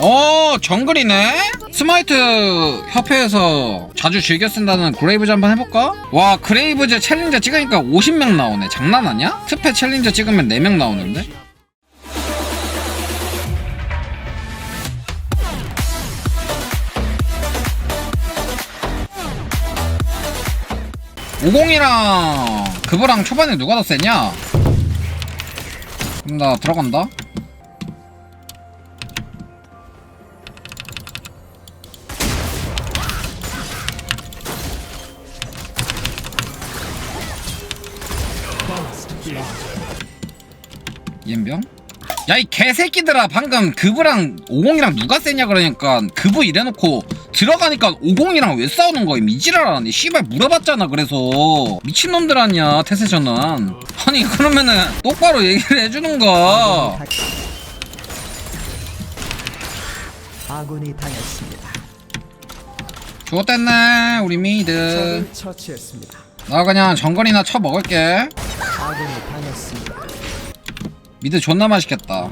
어 정글이네 스마이트 협회에서 자주 즐겨 쓴다는 그레이브즈 한번 해볼까? 와 그레이브즈 챌린저 찍으니까 50명 나오네 장난 아니야? 스페 챌린저 찍으면 4명 나오는데? 오공이랑 그거랑 초반에 누가 더 세냐? 그럼 나 들어간다 옌병? 야 이 개새끼들아 방금 그브랑 50이랑 누가 세냐 그러니까 그브 이래놓고 들어가니까 50이랑 왜 싸우는 거야 미지랄하니 씨발 물어봤잖아 그래서 미친놈들 아니야 태세전은 아니 그러면은 똑바로 얘기를 해주는가 아군이 당했습니다. 좋댔네 우리 미드 적을 처치했습니다. 나 그냥 정글이나 쳐먹을게 아군이 당했습니다. 미드 존나 맛있겠다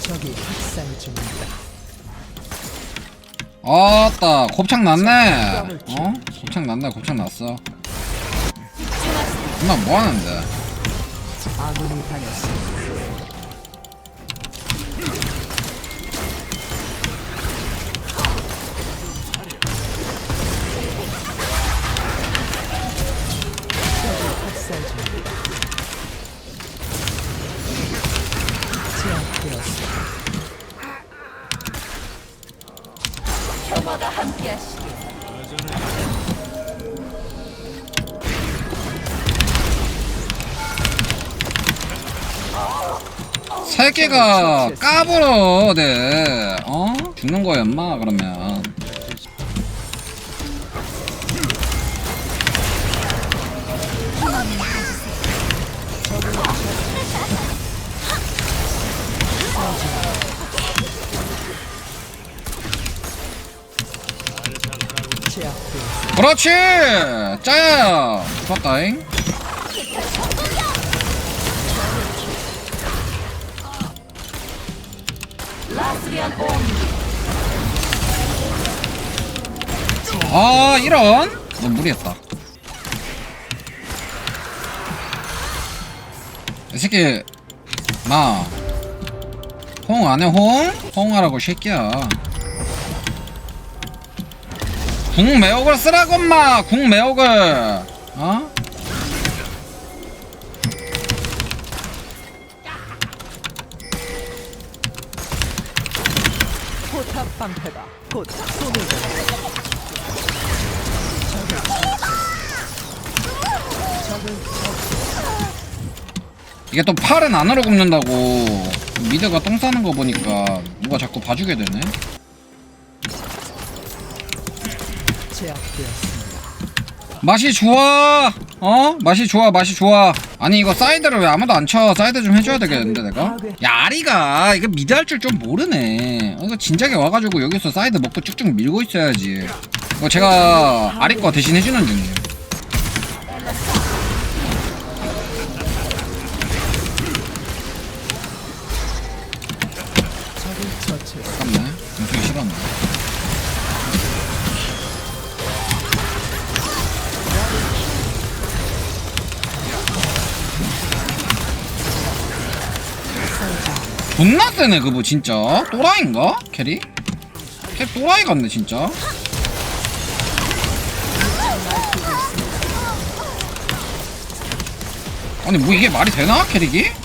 적이 학살 중입니다. 아따 곱창 났네 어? 곱창 났네 곱창 났어 엄마 뭐 하는데 아군이 당했습니다. 세 개가 까불어 네 어? 죽는 거야 엄마 그러면. 그렇지 짜야 좋았다잉 아 이런? 너무 무리했다. 이 새끼 나홍 안해 홍? 홍하라고 이 새끼야. 궁 매혹을 쓰라고 엄마! 궁 매혹을! 어? 포탑 방패 이게 또 팔은 안으로 굽는다고 미드가 똥 싸는 거 보니까 누가 자꾸 봐주게 되네. 맛이 좋아! 어? 맛이 좋아 맛이 좋아. 아니 이거 사이드를 왜 아무도 안 쳐? 사이드 좀 해줘야 되겠는데 내가? 야 아리가 이거 미드 할 줄 좀 모르네. 어, 이거 진작에 와가지고 여기서 사이드 먹고 쭉쭉 밀고 있어야지. 이거 제가 아리 거 대신 해주는 중이에요 존나 세네 그거 진짜 또라이인가? 캐리? 캐 또라이 같네 진짜 아니 뭐 이게 말이 되나 캐릭이?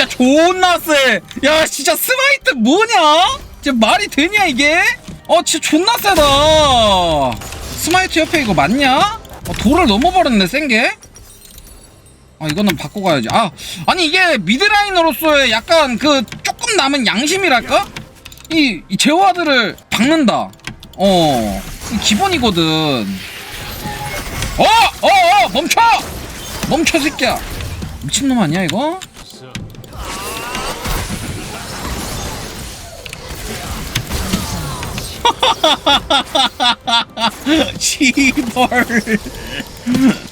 진짜 존나 세. 야 진짜 스마이트 뭐냐? 진짜 말이 되냐 이게? 어 진짜 존나 세다. 스마이트 옆에 이거 맞냐? 어, 돌을 넘어버렸네 센 게. 아 이거는 바꿔 가야지. 아 아니 이게 미드라이너로서의 약간 그 조금 남은 양심이랄까? 이, 이 제어와드를 박는다. 어이 기본이거든. 어! 어! 어! 멈춰! 멈춰 새끼야. 미친놈 아니야 이거? 시벌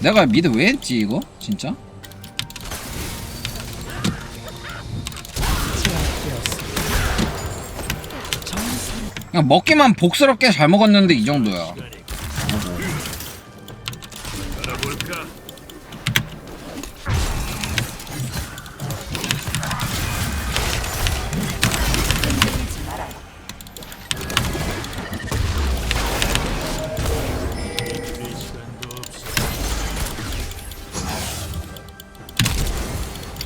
내가 미드 왜 했지 이거? 진짜 그냥 먹기만 복스럽게 잘 먹었는데 이 정도야.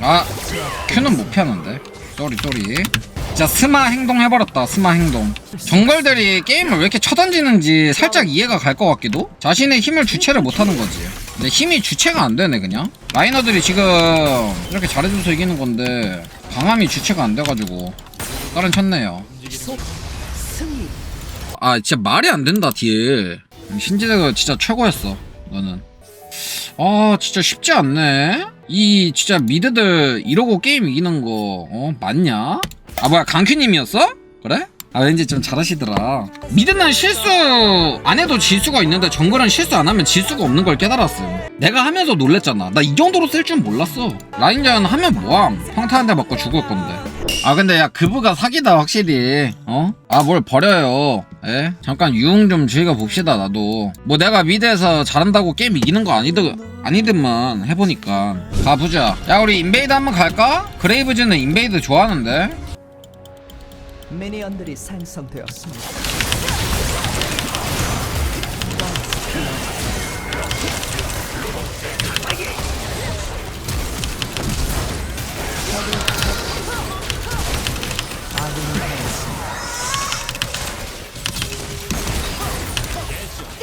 아 큐는 못 피하는데. 쏘리 쏘리. 진짜 스마 행동 해버렸다 스마 행동 정글들이 게임을 왜 이렇게 쳐던지는지 살짝 이해가 갈 것 같기도? 자신의 힘을 주체를 못하는 거지. 근데 힘이 주체가 안 되네 그냥? 라이너들이 지금 이렇게 잘해줘서 이기는 건데 강함이 주체가 안 돼가지고 다른 쳤네요. 아 진짜 말이 안 된다 딜. 신지대가 진짜 최고였어 너는. 아 진짜 쉽지 않네. 이 진짜 미드들 이러고 게임 이기는 거 어, 맞냐? 아 뭐야 강큐님이었어? 그래? 아 왠지 좀 잘하시더라. 미드는 실수 안 해도 질 수가 있는데 정글은 실수 안 하면 질 수가 없는 걸 깨달았어 내가 하면서 놀랬잖아. 나 이 정도로 쓸 줄 몰랐어. 라인전 하면 뭐함? 평타 한 대 맞고 죽을 건데. 아 근데 야 그부가 사기다 확실히. 어? 아 뭘 버려요. 에? 잠깐 유흥 좀 즐겨 봅시다 나도. 뭐 내가 미드에서 잘한다고 게임 이기는 거 아니드, 아니든만 해보니까. 가보자. 야 우리 인베이드 한번 갈까? 그레이브즈는 인베이드 좋아하는데 미니언들이 생성되었습니다. 처치했습니다.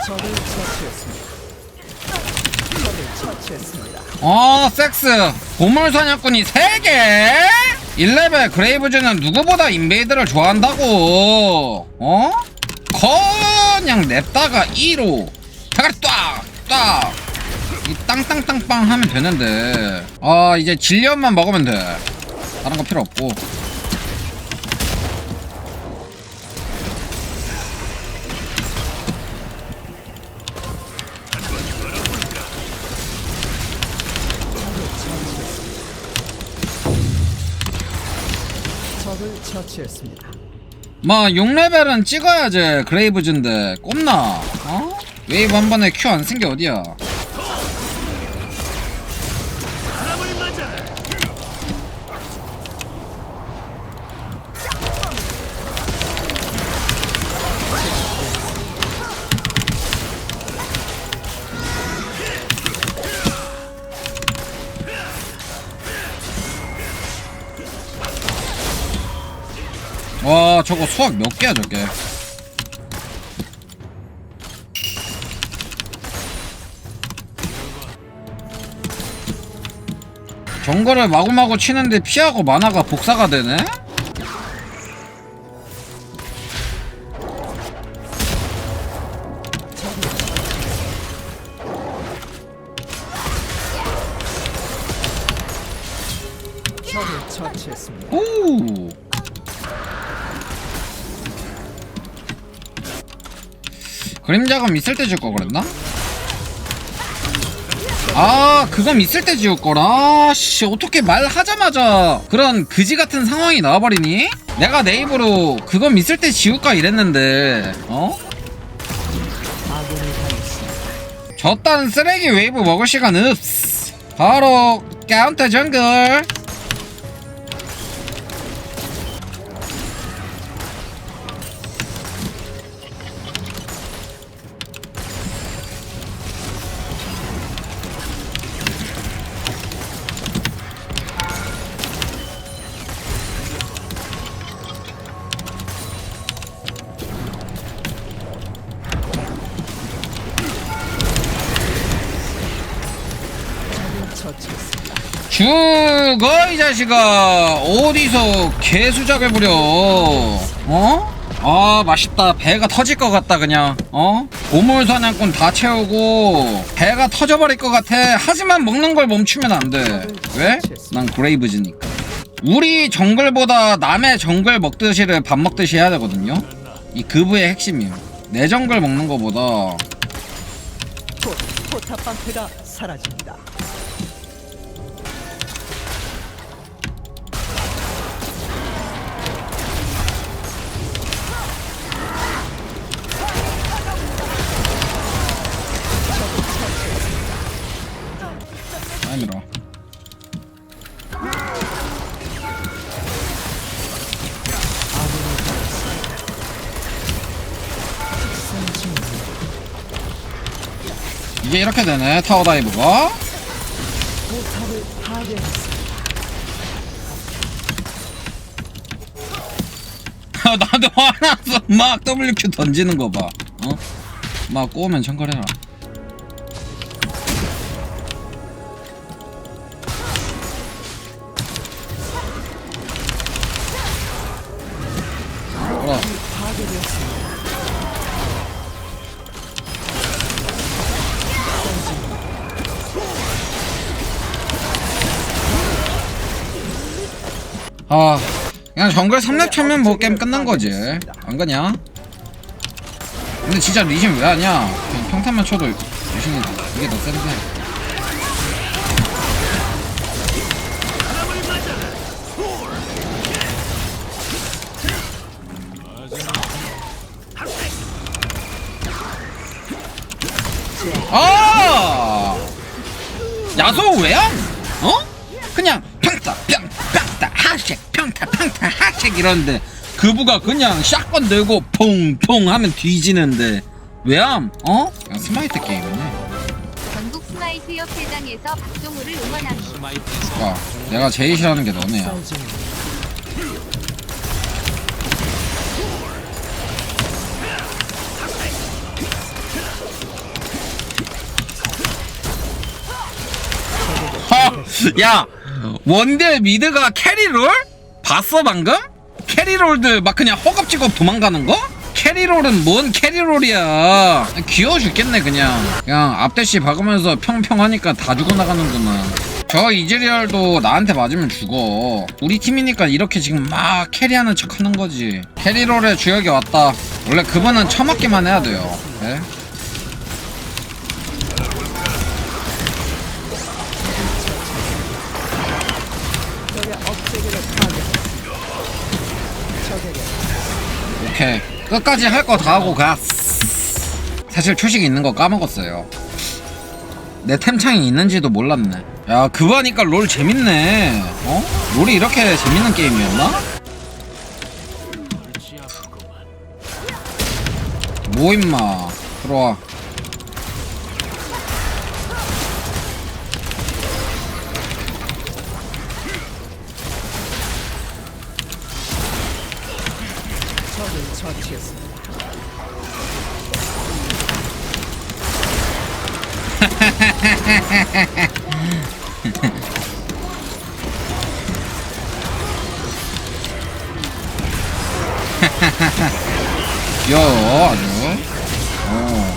적을 어 섹스. 보물 사냥꾼이 3개? 1레벨 그레이브즈는 누구보다 인베이드를 좋아한다고. 어? 그냥 냈다가 2로. 대가리 딱! 이 땅땅땅빵 하면 되는데. 아 이제 질련만 먹으면 돼. 다른 거 필요 없고 처치했습니다. 뭐 6레벨은 찍어야지 그레이브즈인데 꼽나 어? 웨이브 한 번에 큐 안 쓴 게 어디야 저거 수학 몇 개야 저게 정거를 마구마구 치는데 피하고 만화가 복사가 되네? 오. 그림자감 있을 때 지을 거 그랬나? 아, 그건 있을 때 지을 거라. 씨, 어떻게 말하자마자 그런 그지 같은 상황이 나와버리니? 내가 내 입으로 그건 있을 때 지울까 이랬는데, 어? 저딴 쓰레기 웨이브 먹을 시간 없어. 바로 카운터 정글. 죽어 이 자식아. 어디서 개수작을 부려? 어? 아 맛있다. 배가 터질 것 같다 그냥. 어? 보물 사냥꾼 다 채우고 배가 터져버릴 것 같아. 하지만 먹는 걸 멈추면 안돼. 왜? 난 그레이브즈니까. 우리 정글보다 남의 정글 먹듯이를 밥 먹듯이 해야 되거든요. 이 그부의 핵심이에요. 내 정글 먹는 거보다 곧 포탑 방패가 사라집니다. 이렇게 되네 타워 다이브가. 나도 화나서 막 WQ 던지는 거 봐. 어? 막 꼬우면 청결해라. 그냥 정글 3렙 차면 뭐 게임 끝난 거지. 안 그냐? 근데 진짜 리신 왜 하냐? 그냥 평탄만 쳐도 리신이 이게 더 센데. 아! 야소 왜요? 어? 그냥 평타 하색 이러는데 그부가 그냥 샷건 들고 퐁퐁 하면 뒤지는데 왜함? 어? 그냥 스마이트 게임이네 전국 스마이트 협회장에서 박종우를 응원합니다. 아, 내가 제일 싫어하는 게 너네야. 허, 야 원딜 미드가 캐리롤? 봤어 방금? 캐리롤들 막 그냥 허겁지겁 도망가는 거? 캐리롤은 뭔 캐리롤이야? 귀여워 죽겠네 그냥. 그냥 앞대시 박으면서 평평 하니까 다 죽어나가는구만 저 이즈리얼도 나한테 맞으면 죽어. 우리 팀이니까 이렇게 지금 막 캐리하는 척 하는 거지. 캐리롤의 주역이 왔다. 원래 그분은 처맞기만 해야 돼요. 네? 오케이. 끝까지 할 거 다 하고 가 사실 초식 있는 거 까먹었어요. 내 템창이 있는지도 몰랐네. 야 그거 하니까 롤 재밌네. 어? 롤이 이렇게 재밌는 게임이었나? 뭐 임마. 들어와 귀여워 아주 어.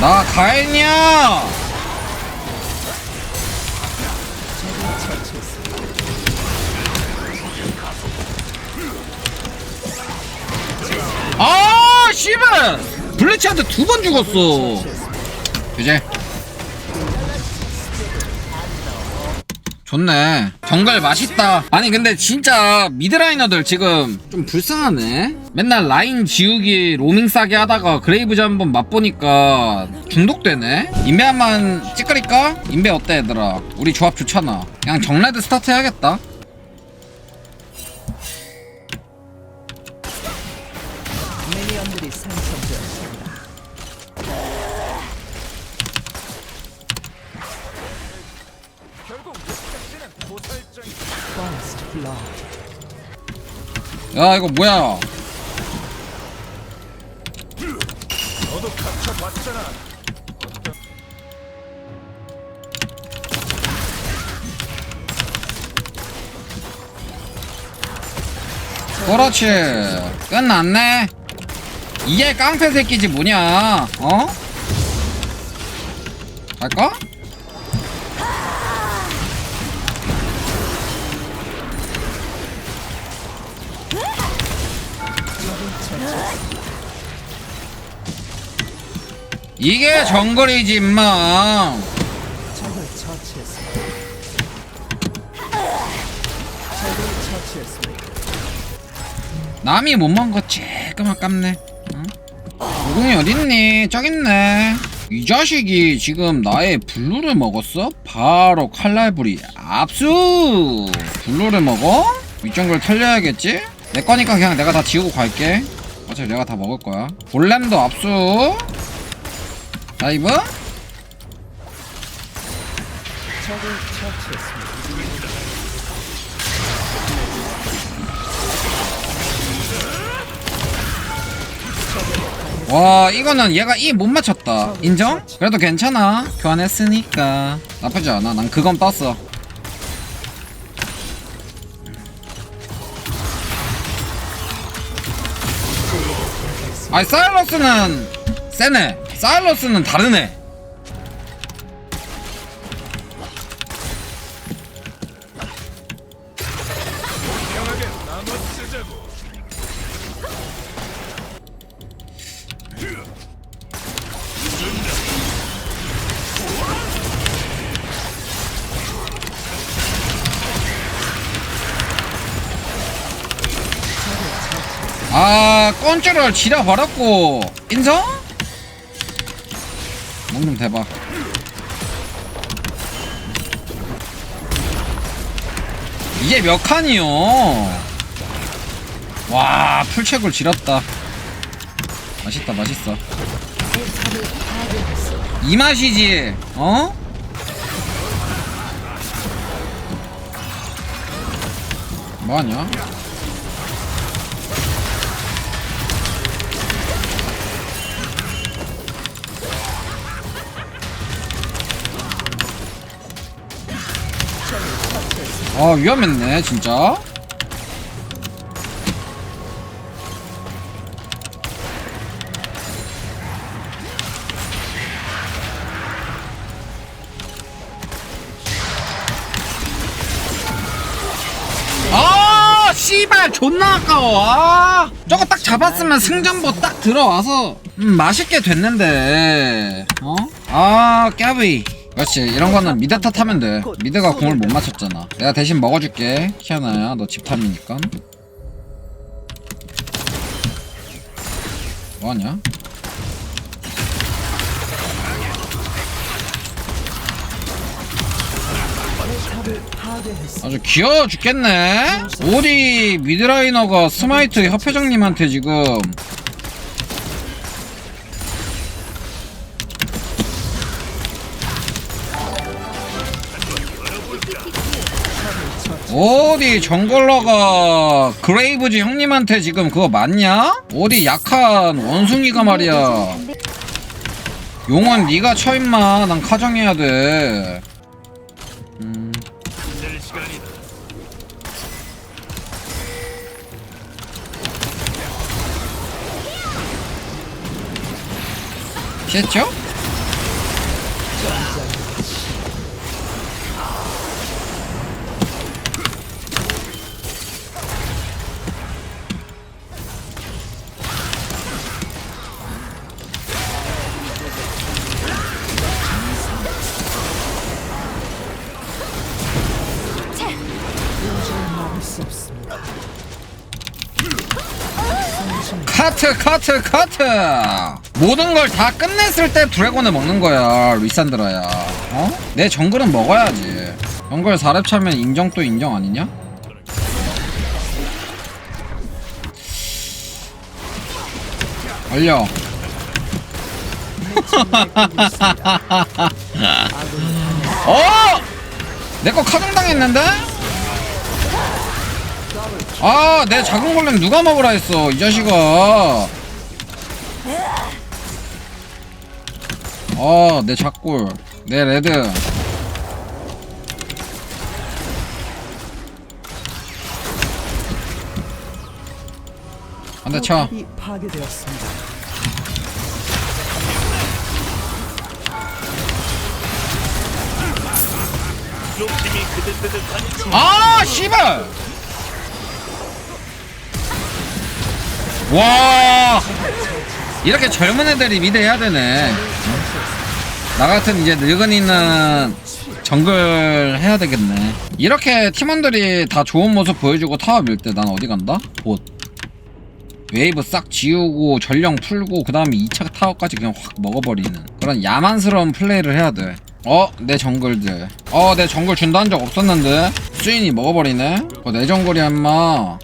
나 가했냐. 아 씨발! 블리치한테 두 번 죽었어. 이제 좋네. 정갈 맛있다. 아니 근데 진짜 미드라이너들 지금 좀 불쌍하네. 맨날 라인 지우기 로밍 싸게 하다가 그레이브즈 한번 맛보니까 중독되네. 인베 한번 찌끄릴까? 인베 어때 얘들아? 우리 조합 좋잖아. 그냥 정레드 스타트 해야겠다 야 이거 뭐야 너도 갇혀봤잖아. 그렇지 끝났네 이게 깡패 새끼지 뭐냐 어? 갈까? 이게 정글이지 임마 적을 처치했습니다. 적을 처치했습니다. 남이 못 먹은 거 쬐끔 아깝네. 응? 무공이 어딨니? 저기 있네. 이 자식이 지금 나의 블루를 먹었어? 바로 칼날부리 압수! 블루를 먹어? 윗정글 털려야겠지? 내 거니까 그냥 내가 다 지우고 갈게. 어차피 내가 다 먹을 거야. 볼렘도 압수! 다이브? 와 이거는 얘가 이 못 맞췄다. 인정? 그래도 괜찮아. 교환했으니까. 나쁘지 않아. 난 그건 떴어. 아니 사일러스는 세네 사일러스는 다르네 아 건줄을 지려버렸고 인성? 몸좀 대박 이게 몇 칸이요 와 풀체굴 지렸다 맛있다 맛있어 이 맛이지 어? 뭐하냐? 아 위험했네 진짜. 아 씨발 존나 아까워. 아 저거 딱 잡았으면 승전보 딱 들어와서 음, 맛있게 됐는데. 어? 아 까비 그렇지. 이런 거는 미드 탓하면 돼. 미드가 공을 못 맞췄잖아. 내가 대신 먹어줄게. 키아나야. 너 집탐이니까. 뭐하냐. 아주 귀여워 죽겠네. 우리 미드라이너가 스마이트 협회장님한테 지금 어디 정글러가 그레이브즈 형님한테 지금 그거 맞냐? 어디 약한 원숭이가 말이야 용은 네가 쳐 임마 난 카정해야 돼 음. 피했죠? 카트 카트 카트 모든 걸 다 끝냈을 때 드래곤을 먹는 거야 리산드라야 어? 내 정글은 먹어야지 정글 4렙 차면 인정 또 인정 아니냐? 얼려 어! 내 거 카정당했는데? 아, 내 작은 골렘 누가 먹으라 했어, 이 자식아. 아, 내 작골. 내 레드. 근데 쳐. 파괴되었습니다. 아 씨발 와. 이렇게 젊은 애들이 미드 해야 되네. 나 같은 이제 늙은이는 정글 해야 되겠네. 이렇게 팀원들이 다 좋은 모습 보여주고 타워 밀 때 난 어디 간다? 봇. 웨이브 싹 지우고 전령 풀고 그 다음에 2차 타워까지 그냥 확 먹어버리는 그런 야만스러운 플레이를 해야 돼. 어? 내 정글들. 어 내 정글 준다는 적 없었는데. 수인이 먹어버리네. 어, 내 정글이야 임마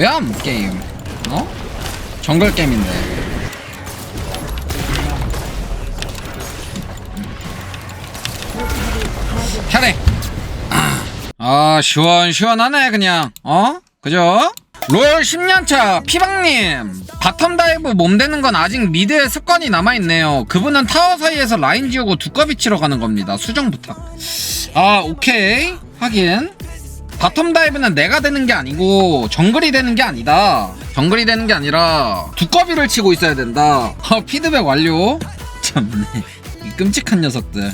왜안 게임. 어? 정글 게임인데. 혈액. 아 시원시원하네 그냥. 어? 그죠? 롤 10년차 피방님. 바텀 다이브 몸대는 건 아직 미드에 습관이 남아있네요. 그분은 타워 사이에서 라인 지우고 두꺼비 치러 가는 겁니다. 수정 부탁. 아 오케이. 하긴 바텀 다이브는 내가 되는 게 아니고 정글이 되는 게 아니다. 정글이 되는 게 아니라 두꺼비를 치고 있어야 된다. 아, 피드백 완료. 참네. 이 끔찍한 녀석들.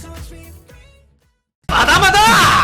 마다 마다!